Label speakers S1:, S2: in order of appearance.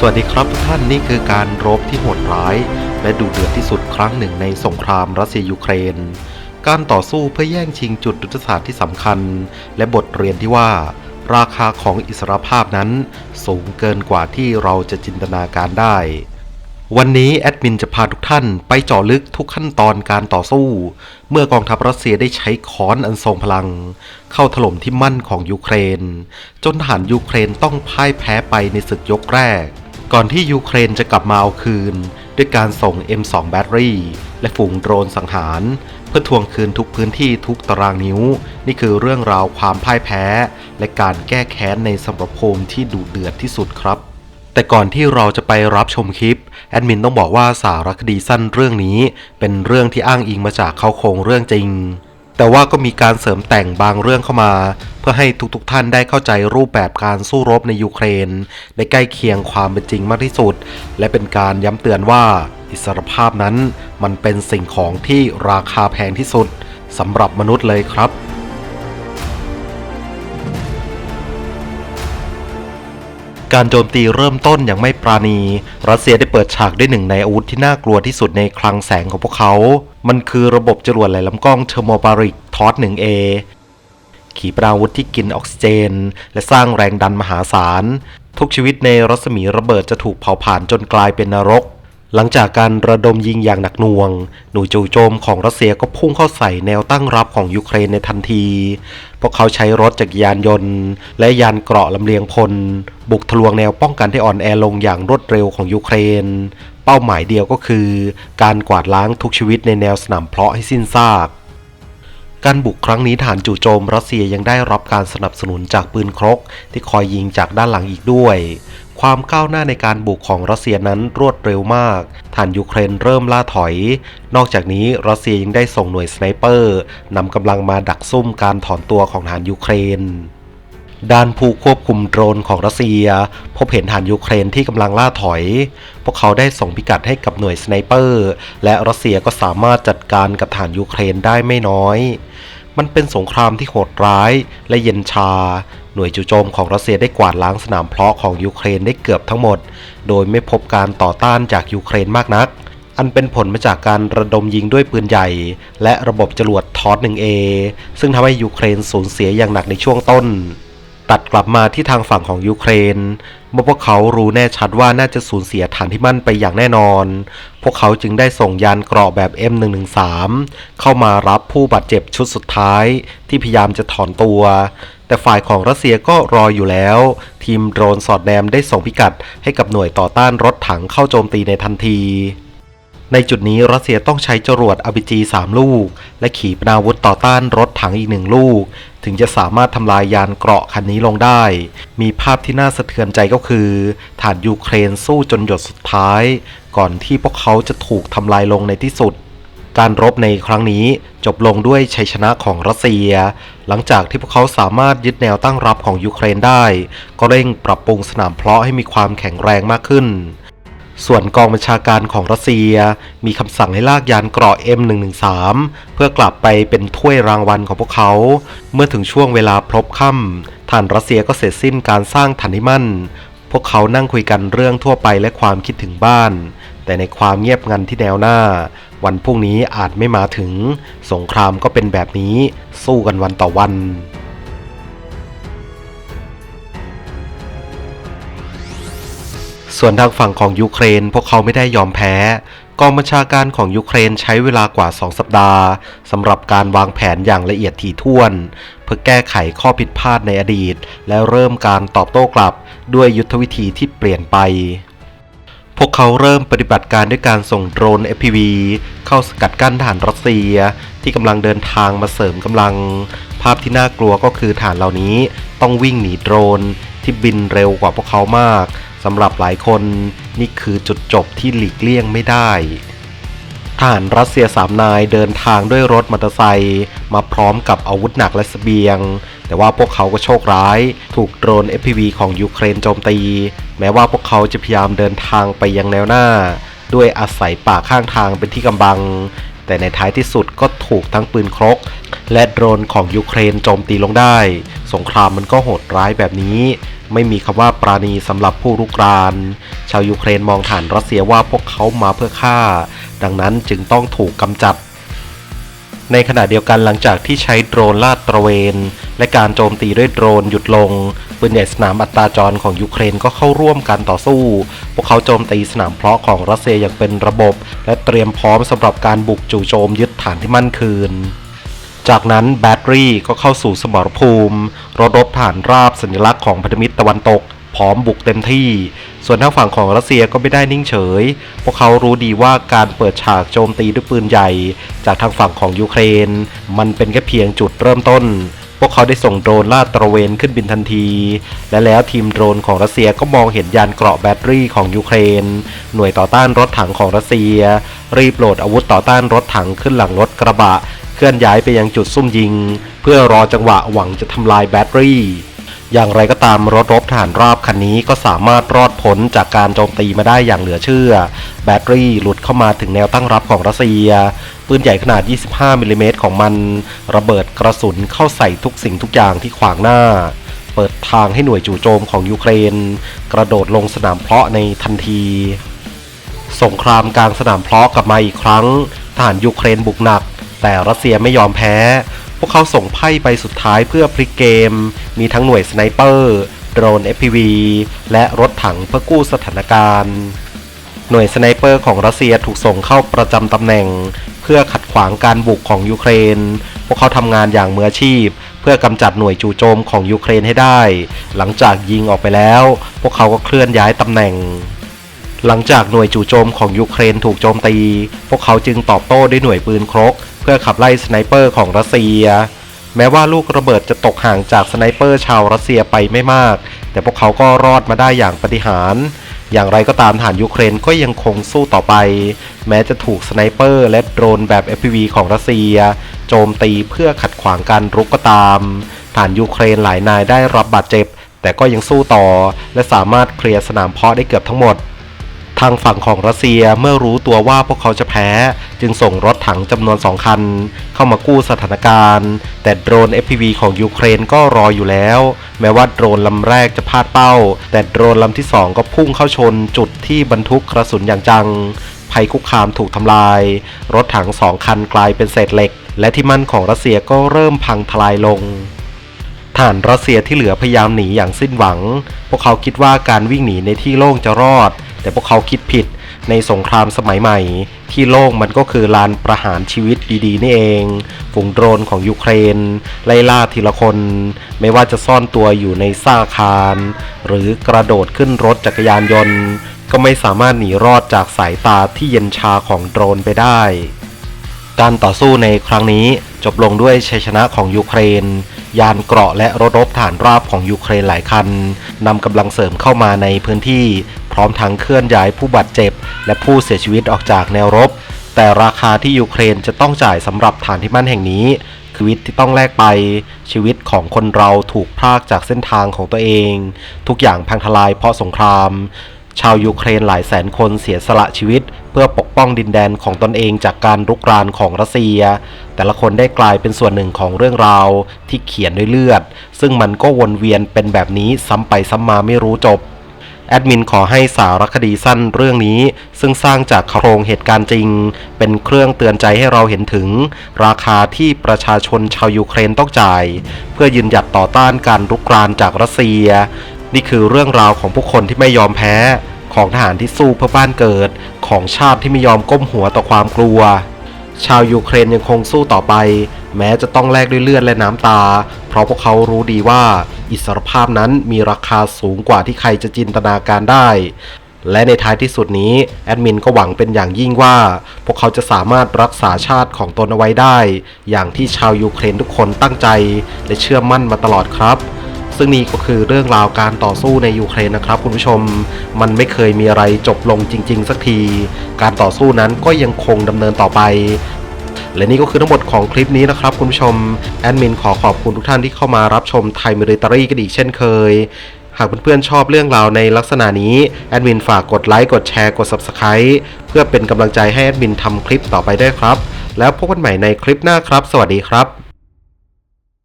S1: สวัสดีครับทุกท่านนี่คือการรบที่โหดร้าย และดุเดือดที่สุดครั้งหนึ่งในสงครามรัสเซียยูเครน การต่อสู้เพื่อแย่งชิงจุดยุทธศาสตร์ที่สำคัญ และบทเรียนที่ว่า ราคาของอิสรภาพนั้นสูงเกินกว่าที่เราจะจินตนาการได้ วันนี้แอดมินจะพาทุกท่านไปเจาะลึกทุกขั้นตอนการต่อสู้ เมื่อกองทัพรัสเซียได้ใช้ค้อนอันทรงพลัง เข้าถล่มที่มั่นของยูเครน จนทหารยูเครนต้องพ่ายแพ้ไปในศึกยกแรก ก่อนที่ยูเครนจะกลับมาเอาคืน ด้วยการส่ง M2 แบตเตอรี่ และฝูงโดรนสังหาร เพื่อทวงคืนทุกพื้นที่ทุกตารางนิ้ว นี่คือเรื่องราวความพ่ายแพ้ และการแก้แค้นในสมรภูมิที่ดุเดือดที่สุดครับแต่ก่อนที่เราจะไปรับชมคลิป แอดมินต้องบอกว่าสารคดีสั้นเรื่องนี้ เป็นเรื่องที่อ้างอิงมาจากเขาโครงเรื่องจริง แต่ว่าก็มีการเสริมแต่งบางเรื่องเข้ามา เพื่อให้ทุกๆท่านได้เข้าใจรูปแบบการสู้รบในยูเครนได้ใกล้เคียงความเป็นจริงมากที่สุด และเป็นการย้ำเตือนว่าอิสรภาพนั้นมันเป็นสิ่งของที่ราคาแพงที่สุดสำหรับมนุษย์เลยครับ การโจมตีเริ่มต้นอย่างไม่ปราณี รัสเซียได้เปิดฉากด้วยหนึ่งในอาวุธที่น่ากลัวที่สุดในคลังแสงของพวกเขา มันคือระบบจรวดไหลลำกล้องเทอร์โมบาริกทอส 1A ขีปนาวุธที่กินออกซิเจน และสร้างแรงดันมหาศาล ทุกชีวิตในรัศมีระเบิดจะถูกเผาผ่านจนกลายเป็นนรก หลังจากการระดมยิงอย่างหนักหน่วง หน่วยจู่โจมของรัสเซียก็พุ่งเข้าใส่แนวตั้งรับของยูเครนในทันที พวกเขาใช้รถจักรยานยนต์ และยานเกราะลำเลียงพล บุกทะลวงแนวป้องกันที่อ่อนแอลงอย่างรวดเร็วของยูเครน เป้าหมายเดียวก็คือ การกวาดล้างทุกชีวิตในแนวสนามเพาะให้สิ้นซากการบุกครั้งนี้ฐานจู่โจมรัสเซียยังได้รับการสนับสนุนจากปืนครกที่คอยยิงจากด้านหลังอีกด้วย ความก้าวหน้าในการบุกของรัสเซียนั้นรวดเร็วมาก ฐานยูเครนเริ่มล่าถอย นอกจากนี้รัสเซียยังได้ส่งหน่วยสไนเปอร์นำกำลังมาดักซุ่มการถอนตัวของฐานยูเครนด้านผู้ควบคุมโดรนของรัสเซีย พบเห็นฐานยูเครนที่กำลังล่าถอย พวกเขาได้ส่งพิกัดให้กับหน่วยสไนเปอร์ และรัสเซียก็สามารถจัดการกับฐานยูเครนได้ไม่น้อย มันเป็นสงครามที่โหดร้ายและเย็นชา หน่วยจู่โจมของรัสเซียได้กวาดล้างสนามเพาะของยูเครนได้เกือบทั้งหมด โดยไม่พบการต่อต้านจากยูเครนมากนัก อันเป็นผลมาจากการระดมยิงด้วยปืนใหญ่ และระบบจรวดทอส 1A ซึ่งทำให้ยูเครนสูญเสียอย่างหนักในช่วงต้น ตัดกลับมาที่ทางฝั่งของยูเครน เมื่อพวกเขารู้แน่ชัดว่าน่าจะสูญเสียฐานที่มั่นไปอย่างแน่นอน พวกเขาจึงได้ส่งยานเกราะแบบ M113 เข้ามารับผู้บาดเจ็บชุดสุดท้าย ที่พยายามจะถอนตัว แต่ฝ่ายของรัสเซียก็รออยู่แล้ว ทีมโดรนสอดแนมได้ส่งพิกัดให้กับหน่วยต่อต้านรถถังเข้าโจมตีในทันที ในจุดนี้รัสเซียต้องใช้จรวดอ RPG 3 ลูก และขีปนาวุธต่อต้านรถถังอีกหนึ่งลูก ถึงจะสามารถทำลายยานเกราะคันนี้ลงได้ มีภาพที่น่าสะเทือนใจก็คือฐานยูเครนสู้จนหยดสุดท้าย ก่อนที่พวกเขาจะถูกทำลายลงในที่สุด การรบในครั้งนี้จบลงด้วยชัยชนะของรัสเซีย หลังจากที่พวกเขาสามารถยึดแนวตั้งรับของยูเครนได้ ก็เร่งปรับปรุงสนามเพลาะให้มีความแข็งแรงมากขึ้น ส่วนกองบัญชาการของรัสเซีย มีคำสั่งให้ลากยานเกราะ M113 เพื่อกลับไปเป็นถ้วยรางวัลของพวกเขา เมื่อถึงช่วงเวลาพลบค่ำฐานรัสเซียก็เสร็จสิ้นการสร้างฐานที่มั่น พวกเขานั่งคุยกันเรื่องทั่วไปและความคิดถึงบ้าน แต่ในความเงียบงันที่แนวหน้า วันพรุ่งนี้อาจไม่มาถึง สงครามก็เป็นแบบนี้ สู้กันวันต่อวัน ส่วนทางฝั่งของยูเครนพวกเขาไม่ได้ยอมแพ้ กองบัญชาการของยูเครนใช้เวลากว่า 2 สัปดาห์สำหรับการวางแผนอย่างละเอียดถี่ถ้วน เพื่อแก้ไขข้อผิดพลาดในอดีต และเริ่มการตอบโต้กลับด้วยยุทธวิธีที่เปลี่ยนไปพวกเขาเริ่มปฏิบัติการด้วยการส่งโดรน FPV เข้าสกัดกั้นฐานรัสเซีย ที่กำลังเดินทางมาเสริมกำลัง ภาพที่น่ากลัวก็คือฐานเหล่านี้ต้องวิ่งหนีโดรนที่บินเร็วกว่าพวกเขามาก สำหรับหลายคนนี่คือจุดจบที่หลีกเลี่ยงไม่ได้ทหารรัสเซียสามนายเดินทางด้วยรถมอเตอร์ไซค์มาพร้อมกับอาวุธหนักและเสบียง แต่ว่าพวกเขาก็โชคร้าย ถูกโดรน FPV ของยูเครนโจมตี แม้ว่าพวกเขาจะพยายามเดินทางไปยังแนวหน้า ด้วยอาศัยป่าข้างทางเป็นที่กำบัง แต่ในท้ายที่สุดก็ถูกทั้งปืนครก และโดรนของยูเครนโจมตีลงได้ สงครามมันก็โหดร้ายแบบนี้ ไม่มีคำว่าปราณีสำหรับผู้รุกราน ชาวยูเครนมองฐานรัสเซียว่าพวกเขามาเพื่อฆ่า ดังนั้นจึงต้องถูกกำจัดในขณะเดียวกันหลังจากที่ใช้โดรนลาดตระเวน และการโจมตีด้วยโดรนหยุดลง ปืนใหญ่สนามอัตราจรของยูเครนก็เข้าร่วมการต่อสู้ พวกเขาโจมตีสนามเพลาะของรัสเซียอย่างเป็นระบบ และเตรียมพร้อมสำหรับการบุกจู่โจมยึดฐานที่มั่นคืนจากนั้นแบตเตอรี่ก็เข้าสู่สมรภูมิรถรบฐานราบสัญลักษณ์ของพันธมิตรตะวันตก พร้อมบุกเต็มที่ ส่วนทางฝั่งของรัสเซียก็ไม่ได้นิ่งเฉย พวกเขารู้ดีว่าการเปิดฉากโจมตีด้วยปืนใหญ่ จากทางฝั่งของยูเครน มันเป็นแค่เพียงจุดเริ่มต้น พวกเขาได้ส่งโดรนลาดตระเวนขึ้นบินทันที และแล้วทีมโดรนของรัสเซียก็มองเห็นยานเกราะแบตเตอรี่ของยูเครน หน่วยต่อต้านรถถังของรัสเซีย รีบโหลดอาวุธต่อต้านรถถังขึ้นหลังรถกระบะ เคลื่อนย้ายไปยังจุดซุ่มยิง เพื่อรอจังหวะหวังจะทำลายแบตเตอรี่ อย่างไรก็ตามรถรบทหารราบคันนี้ก็สามารถรอดพ้นจากการโจมตีมาได้อย่างเหลือเชื่อ แบตเตอรี่หลุดเข้ามาถึงแนวตั้งรับของรัสเซีย ปืนใหญ่ขนาด 25มิลลิเมตรของมัน ระเบิดกระสุนเข้าใส่ทุกสิ่งทุกอย่างที่ขวางหน้า เปิดทางให้หน่วยจู่โจมของยูเครน กระโดดลงสนามเพาะในทันที สงครามกลางสนามเพลาะกลับมาอีกครั้ง ทหารยูเครนบุกหนัก แต่รัสเซียไม่ยอมแพ้ พวกเขาส่งไพ่ไปสุดท้ายเพื่อพลิกเกม มีทั้งหน่วยสไนเปอร์โดรน FPV และรถถังเพื่อกู้สถานการณ์หน่วยสไนเปอร์ของรัสเซียถูกส่งเข้าประจำตำแหน่ง พื่อขัดขวางการบุกของยูเครน พวกเขาทำงานอย่างมืออาชีพ เพื่อกำจัดหน่วยจู่โจมของยูเครนให้ได้ หลังจากยิงออกไปแล้ว พวกเขาก็เคลื่อนย้ายตำแหน่ง หลังจากหน่วยจู่โจมของยูเครนถูกโจมตี พวกเขาจึงตอบโต้ด้วยหน่วยปืนครก เพื่อขับไล่สไนเปอร์ของรัสเซีย แม้ว่าลูกระเบิดจะตกห่างจากสไนเปอร์ชาวรัสเซียไปไม่มาก แต่พวกเขาก็รอดมาได้อย่างปาฏิหาริย์ อย่างไรก็ตามฐานยูเครนก็ยังคงสู้ต่อไป แม้จะถูกสไนเปอร์และโดรนแบบ FPV ของรัสเซีย โจมตีเพื่อขัดขวางการรุกก็ตามฐานยูเครนหลายนายได้รับบาดเจ็บ แต่ก็ยังสู้ต่อ และสามารถเคลียร์สนามเพาะได้เกือบทั้งหมด ทางฝั่งของรัสเซียเมื่อรู้ตัวว่าพวกเขาจะแพ้ จึงส่งรถถังจำนวนสองคัน เข้ามากู้สถานการณ์ แต่โดรน FPV ของยูเครนก็รออยู่แล้ว แม้ว่าโดรนลำแรกจะพลาดเป้า แต่โดรนลำที่สองก็พุ่งเข้าชนจุดที่บรรทุกกระสุนอย่างจัง ภัยคุกคามถูกทำลาย รถถังสองคันกลายเป็นเศษเหล็ก และที่มั่นของรัสเซียก็เริ่มพังทลายลงฐานรัสเซียที่เหลือพยายามหนีอย่างสิ้นหวัง พวกเขาคิดว่าการวิ่งหนีในที่โล่งจะรอด แต่พวกเขาคิดผิดในสงครามสมัยใหม่ ที่โล่งมันก็คือลานประหารชีวิตดีๆนี่เอง ฝูงโดรนของยูเครน ไล่ล่าทีละคน ไม่ว่าจะซ่อนตัวอยู่ในซากอาคาร หรือกระโดดขึ้นรถจักรยานยนต์ ก็ไม่สามารถหนีรอดจากสายตาที่เย็นชาของโดรนไปได้ การต่อสู้ในครั้งนี้จบลงด้วยชัยชนะของยูเครนยานเกราะและรถรบฐานราบของยูเครนหลายคันนำกำลังเสริมเข้ามาในพื้นที่ ร้อมทั้งเคลื่อนย้ายผู้บาดเจ็บ และผู้เสียชีวิตออกจากแนวรบ แต่ราคาที่ยูเครนจะต้องจ่ายสำหรับฐานที่มั่นแห่งนี้ชีวิตที่ต้องแลกไปชีวิตของคนเราถูกพรากจากเส้นทางของตัวเอง ทุกอย่างพังทลายเพราะสงคราม ชาวยูเครนหลายแสนคนเสียสละชีวิต เพื่อปกป้องดินแดนของตนเองจากการรุกรานของรัสเซีย แต่ละคนได้กลายเป็นส่วนหนึ่งของเรื่องราวที่เขียนด้วยเลือด ซึ่งมันก็วนเวียนเป็นแบบนี้ซ้ำไปซ้ำมาไม่รู้จบ แอดมินขอให้สารคดีสั้นเรื่องนี้ ซึ่งสร้างจากโครงเหตุการณ์จริง เป็นเครื่องเตือนใจให้เราเห็นถึง ราคาที่ประชาชนชาวยูเครนต้องจ่าย เพื่อยืนหยัดต่อต้านการรุกรานจากรัสเซีย นี่คือเรื่องราวของผู้คนที่ไม่ยอมแพ้ของทหารที่สู้เพื่อบ้านเกิด ของชาติที่ไม่ยอมก้มหัวต่อความกลัว ชาวยูเครนยังคงสู้ต่อไป แม้จะต้องแลกด้วยเลือดและน้ำตา เพราะพวกเขารู้ดีว่า อิสรภาพนั้นมีราคาสูงกว่าที่ใครจะจินตนาการได้ และในท้ายที่สุดนี้ แอดมินก็หวังเป็นอย่างยิ่งว่า พวกเขาจะสามารถรักษาชาติของตนเอาไว้ได้ อย่างที่ชาวยูเครนทุกคนตั้งใจ และเชื่อมั่นมาตลอดครับ ซึ่งนี่ก็คือเรื่องราวการต่อสู้ในยูเครนนะครับคุณผู้ชม มันไม่เคยมีอะไรจบลงจริง ๆ สักที การต่อสู้นั้นก็ยังคงดำเนินต่อไปและนี่ก็คือทั้งหมดของคลิปนี้นะครับคุณผู้ชม แอดมินขอขอบคุณทุกท่านที่เข้ามารับชมไทยมิลิตารีกันอีกเช่นเคย หากเพื่อนๆชอบเรื่องราวในลักษณะนี้ แอดมินฝากกดไลค์ กดแชร์ กด Subscribe เพื่อเป็นกำลังใจให้แอดมินทำคลิปต่อไปด้วยครับ แล้วพบกันใหม่ในคลิปหน้าครับ สวัสดีครับ